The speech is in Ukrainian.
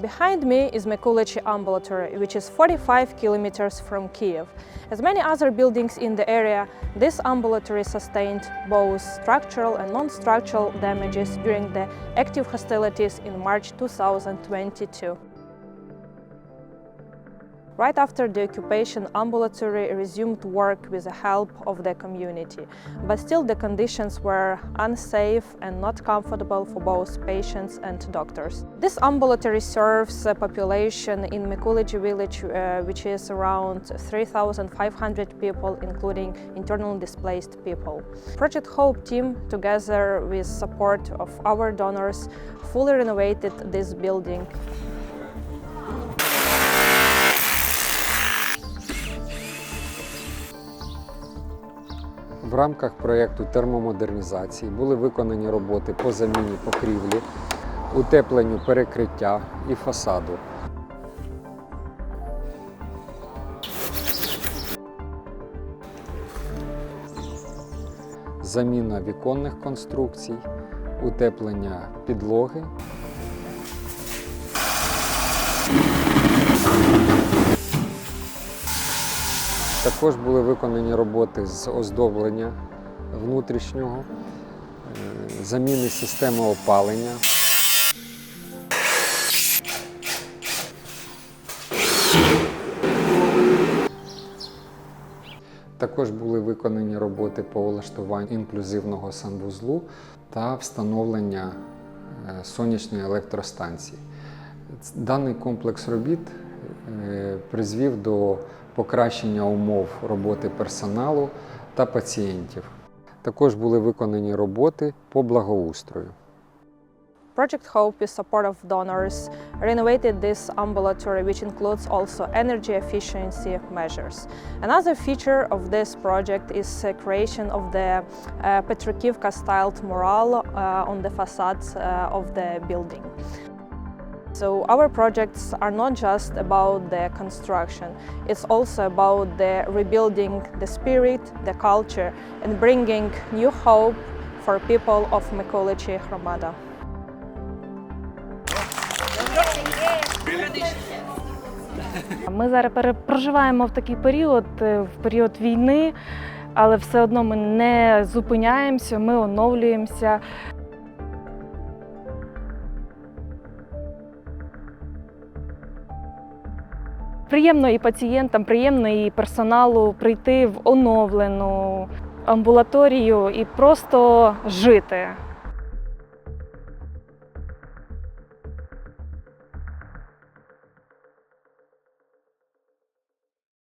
Behind me is Mikulichi Ambulatory, which is 45 kilometers from Kiev. As many other buildings in the area, this ambulatory sustained both structural and non-structural damages during the active hostilities in March 2022. Right after the occupation, ambulatory resumed work with the help of the community, but still the conditions were unsafe and not comfortable for both patients and doctors. This ambulatory serves a population in Mikulici village, uh, which is around 3,500 people, including internally displaced people. Project Hope team, together with support of our donors, fully renovated this building В рамках проєкту термомодернізації були виконані роботи по заміні покрівлі, утепленню перекриття і фасаду. Заміна віконних конструкцій, утеплення підлоги. Також були виконані роботи з оздоблення внутрішнього, е, заміни системи опалення. Також були виконані роботи по влаштуванню інклюзивного санвузлу та встановлення е, сонячної електростанції. Даний комплекс робіт призвів до покращення умов роботи персоналу та пацієнтів. Також були виконані роботи по благоустрою. Project Hope, with support of donors, renovated this ambulatory, which includes also energy efficiency measures. Another feature of this project is uh, creation of the uh, Petrokivka-styled mural uh, on the facades uh, of the building. So our projects are not just about the construction, it's also about the rebuilding the spirit, the culture, and bringing new hope for people of Mykolaichi Hromada. Ми зараз проживаємо в такий період, е, в період війни, але все одно ми не зупиняємося, ми оновлюємося. Приємно і пацієнтам, приємно і персоналу прийти в оновлену амбулаторію і просто жити.